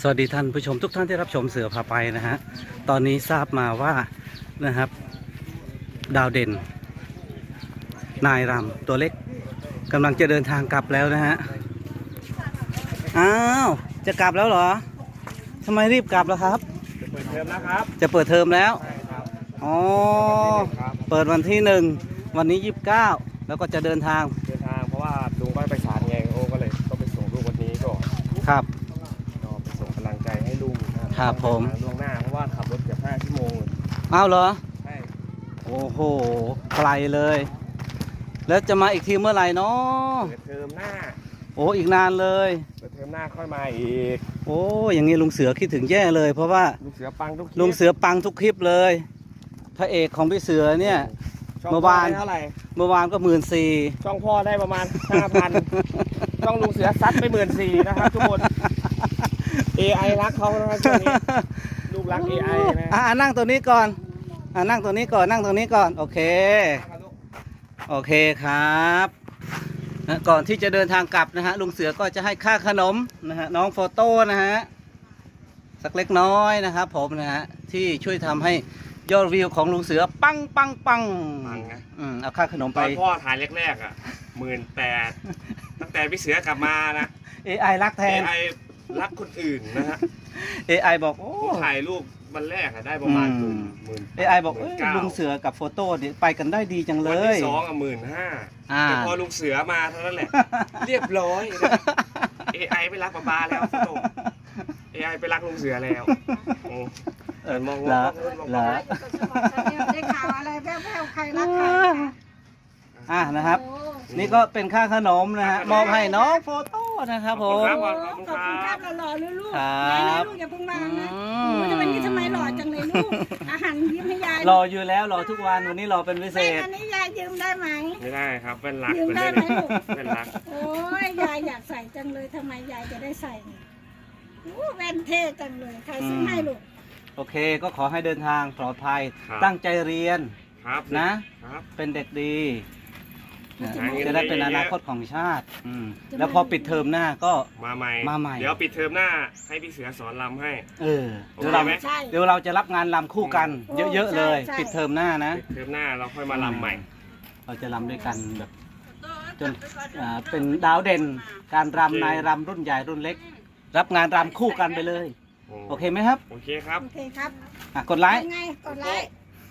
สวัสดีท่านผู้ชมทุกท่านที่รับชมเสือพาไปนะฮะ ตอนนี้ทราบมาว่านะครับ ดาวเด่น นายรำตัวเล็กกำลังจะเดินทางกลับแล้วนะฮะ อ้าว จะกลับแล้วเหรอทำไมรีบกลับแล้วครับเปิดเทอมแล้วครับ จะเปิดเทอมแล้วใช่ครับอ๋อครับเปิดวันที่หนึ่ง วันนี้ยี่สิบเก้าแล้วก็จะเดินทาง เดินทางเพราะว่าลุงก็ไปศาลไงโอ้ก็เลยต้องไปส่งลูกวันนี้ก่อนครับ ก็ไปส่งกำลัง ใจให้ลุงนะครับผมทางล่วงหน้าเพราะว่าขับรถเกือบ5ชั่วโมงเลยอ้าวเหรอ ใช่โอ้โห ไกลเลย แล้วจะมาอีกทีเมื่อไหร่เนาะเปิดเทอมหน้าโอ้ อีกนานเลย เปิดเทอมหน้าค่อยมาอีกโอ้อย่างนี้ลุงเสือคิดถึงแย่เลย เพราะว่าลุงเสือปังทุกคลิปลุงเสือปังทุกคลิปเลย พระเอกของพี่เสือเนี่ย ช่องเมื่อพ่อวาน ได้เท่าไหร่เมื่อวานก็หมื่นสี่ช่องพ่อได้ประมาณ5,000ช่องลุงเสือซัดไปหมื่นสี่นะครับทุกคน AI รักเขานะครับช่วงนี้ลูกรัก AI นะอ่านั่งตัวนี้ก่อนอ่านั่งตัวนี้ก่อนนั่งตัวนี้ก่อนโอเค โอเคครับนะก่อนที่จะเดินทางกลับนะฮะลุงเสือก็จะให้ค่าขนมนะฮะน้องโฟโต้นะฮะสักเล็กน้อยนะครับผมนะฮะที่ช่วยทำให้ยอดวิวของลุงเสือปังปังปังปังนะ อืมเอาค่าขนมตไป อนพ่อถ่ายแรกๆอะหมื่นแปดตั้งแต่พี่เสือกลับมานะ AI รักแทน AI รักคนอื่นนะฮะ AI บอกโอ้ ผมถ่ายรูปวันแรกอะได้ประมาณหอืมื่นม หมื่น AI บอกหเอ้มื่ยนเก้าลุงเสือกับโฟโต้เนี่ยไปกันได้ดีจังเลวันย ที่สองอะหมื่นห้าอ่า แต่พอลุงเสือมาเท่านั้นแหละ เรียบร้อยนะ AI ไม่รักป้าบาแล้วพี่โต AI ไปรักลุงเสือแล้วอืมเออมองเหรอมองเหรอ ได้ข่าวอะไรแว่วๆใครรักใครคะอ่านะครับ โอ้ นี่ก็เป็นค่าขนมนะฮะมอบให้น้องโฟโต้ นะครับผขอบมคุณครับขอบคุณครับหล่อๆเลยลูกครัไหนบๆลูกอย่าเพิ่งมานะอืมโอ้ยแต่วันนี้ทำไมหล่อจังเลยลูกอาหารยิ้มให้ยายรออยู่แล้วรอทุกวันวันนี้รอเป็นพิเศไม่ษ อันนี้ยายยืมได้ไหม ไม่ได้ครับเป็นรักยืมเป็นได้เล่นไหมลูก เป็นรักโอ้ยยายอยากใส่จังเลยทำไมยายจะได้ใส่เนี่ยโอ้แว่นเท่จังเลยใครซื้อให้ลูกโอเค ก็ขอให้เดินทางปลอดภัยครับตั้งใจเรียนครับนะ ครับ เป็นเด็กดี นะหาเงินจะได้เป็นเยออะๆนาคตของชาติอืมแล้วพอปิดเทอมหน้าก็ มาใหม่ มาใหม่ เดี๋ยวปิดเทอมหน้าให้พี่เสือสอนรำให้ เออโอเคเดี๋ยวเราไหมใช่ เดี๋ยวเราจะรับงานลำคู่กัน โอ้เยอะๆเลย ใช่ใช่ ปิดเทอมหน้านะ ปิดเทอมหน้าเราค่อยมาลำใหม่ เราจะรำด้วยกันแบบจนอ่าเป็นดาวเด่นการรำนายรำรุ่นใหญ่รุ่นเล็ก รับงานรำคู่กันไปเลย โอเคไหมครับ โอเคครับ โอเคครับอะกดไลค์ ยังไงกดไลค์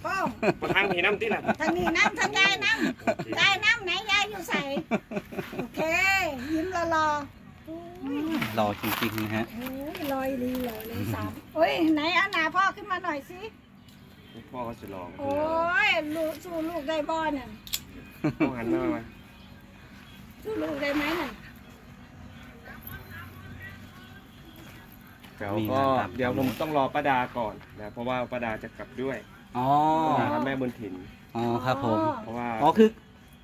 ป้องมาทางผีน้ำติ้นอะทางนี้น้ำทางยายน้ำยายน้ำไหนยายอยู่ใส่โอเค ยิ้มรอๆโอ้ยรอจริงๆนะฮะโอ้ยลอยดีเลยเลยสามโอ้ยไหนเอาหนาพ่อขึ้นมาหน่อยสิพ่อก็จะลองโอ้ยลูกสู้ลูกได้บ่เนี่ยพ่อหันหน้ามาสู้ลูกได้ไหมน่ะเดี๋ยวมีก็งานทำเดี๋ยวผมต้องรอป้าดาก่อนนะเพราะว่าป้าดาจะกลับด้วย อ๋อป้าดาและแม่บุญถิ่น อ๋อครับผมเพราะว่าอ๋อคือ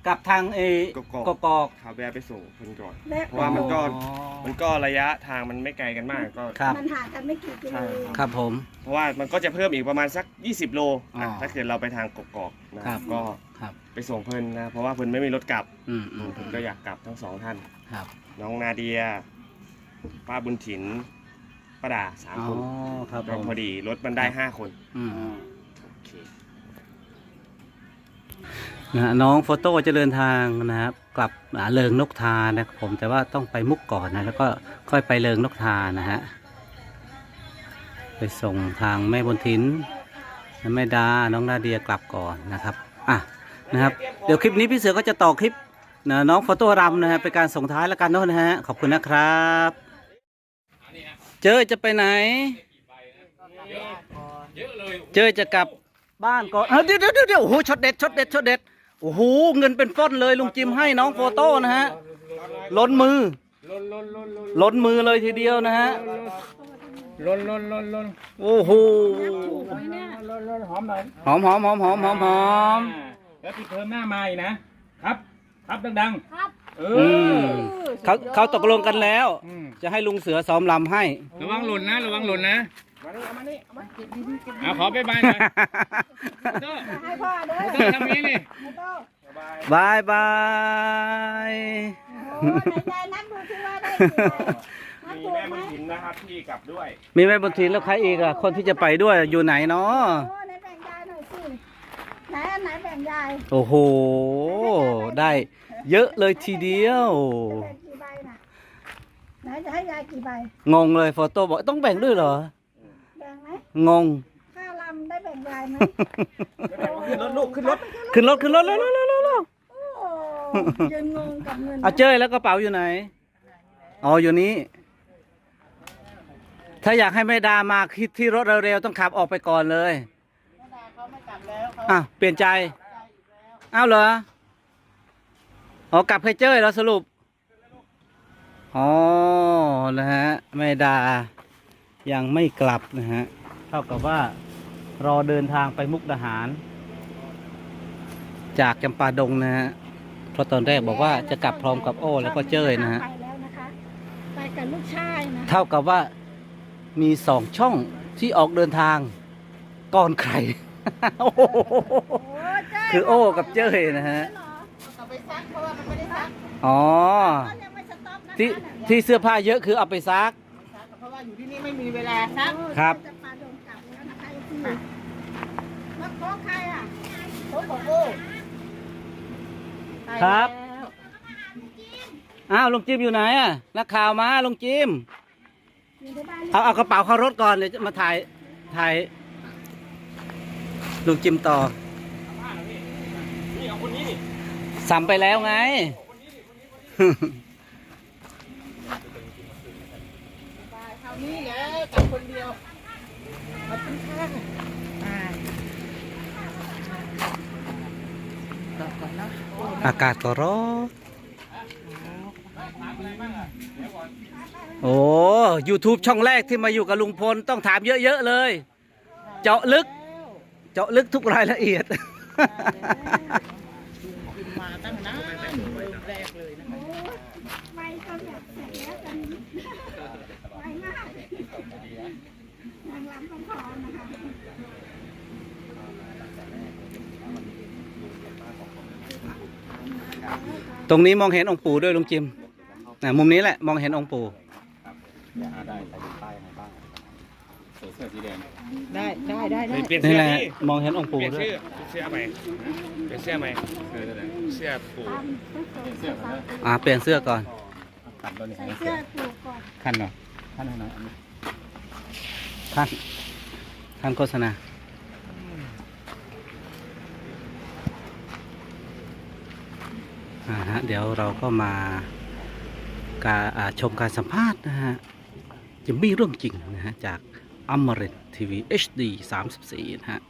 กลับทางเอกกอกกกอกขาแวะไปส่งเพิ่นก่อน และเพราะว่ามันก็อ๋อมันก็ระยะทางมันไม่ไกลกันมากก็ ครับ มันห่างกันไม่กี่กิโลใช่ครับ ครับผม เพราะว่ามันก็จะเพิ่มอีกประมาณสัก 20 โลอ๋ออะถ้าเกิดเราไปทางกกอกนะครับก็ครับ ไปส่งเพิ่นนะเพราะว่าเพิ่นไม่มีรถกลับอืมอืมเพิ่นก็อยากกลับทั้งสองท่าน ครับ น้องนาเดียป้าบุญถินป้าดาสามอ๋อคนครับผก็มพอดีรถมันได้ห้าคน อืมโอ เคนะน้องโฟโต้จะเดินทางนะครับ กลับเลิงนกทานะครับผมแต่ว่าต้องไปมุกก่อนนะแล้วก็ค่อยไปเลิงนกทานะฮะไปส่งทางแม่บนทินแม่ดาน้องนาเดียกลับก่อนนะครับอะนะครับ เดี๋ยวคลิปนี้พี่เสือก็จะต่อคลิปนะน้องโฟโต้รำนะฮะเป็นการส่งท้ายแล้วกันเนอะนะฮะขอบคุณนะครับ เจอจะไปไหน เจอจะกลับ บ้านก่อนเดี๋ยวเดี๋ยวเดี๋ยวโอ้โหช็อตเด็ดช็อตเด็ดช็อตเด็ดโอ้โหเงินเป็นฟ้อนเลยลุงจิมให้น้องโฟโต้นะฮะล้นมือล้นมือเลยทีเดียวนะฮะลนลนลนลนโอ้โหหมเนี่ยลนลนหอมหน่อยหอมหอมหอมหอมหอมหอมแล้วปิดเทอมหน้ามาอีกนะครับ ครับดังครับๆเออเขาเขาตกลงกันแล้ว จะให้ลุงเสือซ้อมลำให้ ระวังหล่นนะ ระวังหล่นนะ เอาขอไปบายหน่อยโต้ให้พ่อเด้อโต้ทำนี้นี่ให้โต้บายบายโอ้ไหนยายนับดูสิว่าได้กี่ใบมีถูกแม่ไหมบุญถินนะครับที่กลับด้วย มีแม่บุญทินแล้วใครอีกอะคนที่จะไปด้วยอยู่ไหนเนาะโอ้ไหนแบ่งยายหน่อยสิไหนอันไหนแบ่งยายโอ้โห ได้เยอะเลยทีเดียวจะแบ่งกี่ใบน่ะไหนจะให้ยายกี่ใบงงเลยโฟโต้บอกต้องแบ่งด้วยเหรอแบ่ งไหมงงค่าลำได้แบ่งยายไหมขึ้นรถลูกขึ้นรถขึ้นรถขึ้นรถเร็วเร็วเร็วเร็วเร็วโอ้ยืนงงกับเงินเอาเจ้ยแล้วกระเป๋าอยู่ไหน อ๋ออยู่นี้ ถ้าอยากให้แม่ดามาที่ที่รถเร็วๆต้องขับออกไปก่อนเลยอะเปลี่ยนใจ อ้าวเหรอ อ๋อกลับให้เจ้ยแล้วสรุป อ๋อ นะฮะแม่ดายังไม่กลับนะฮะเท่ากับว่ารอเดินทางไปมุกดาหาร จากจำปาดงนะฮะเพราะตอนแรกบอกว่าจะกลับพร้อมกับโอ้แล้วก็เจ้ยนะฮะไปแล้วนะคะไปกับลูกชายนะเท่ากับว่ามีสองช่องที่ออกเดินทางก่อนใครโอ้โหโอ้เจ้ยคือโอ้กับเจ้ยนะฮะเหรอเอาไปซักเพราะว่ามันไม่ได้ซักอ๋อก็ยังไม่สต็อปนะคะที่เนี่ยที่เสื้อผ้าเยอะคือเอาไปซักซักเพราะว่าอยู่ที่นี่ไม่มีเวลาซักครับ นะคะที่แล้วขอใครอะโอ้โหครับไปแล้วอ้าวลุงจิมอยู่ไหนอะนักข่าวมาลุงจิมอยู่ในบ้านเอาเอากระเป๋าเข้ารถก่อนเดี๋ยวจะมาถ่ายถ่ายลุงจิมต่อนี่เอาคนนี้นี่สัมไปแล้วไง คราวนี้แล้วกับคนเดียวมาทิ้งข้างอ่าต่อ ก่อนเนาะโอ้อากาศก็ร้อนโอ้ YouTube ช่องแรกที่มาอยู่กับลุงพลต้องถามเยอะ ๆ เลย เจาะลึก เจาะลึกทุกรายละเอียดกินมาตั้งนานเริ่มแรกเลยนะคะ ไปจนแบบเสร็จแล้วกันไปมากนางรำต้องพร้อมนะคะ ตรงนี้มองเห็นองค์ปู่ด้วยลุงจิมนะมุมนี้แหละมองเห็นองค์ปู่ได้ได้ได้ได้เปลี่ยนนี่เสื้อแหละนี่มองเห็นองค์เปปู่ลี่ยนด้วยเสื้อเปลี่ยนเสื้อใหม่เปลี่ยนเสื้อใหม่เสื้อปูตามเสื้อใส่อ่าเปลี่ยนเสื้อก่อนใส่เสื้อถูกก่อน ขั้นหน่อยขั้นหน่อยขั้นขั้นโฆษณา อ่าฮะเดี๋ยวเราก็มาการชมการสัมภาษณ์นะฮะจะมีเรื่องจริงนะฮะจากอมรินทีวี HD 34 นะฮะ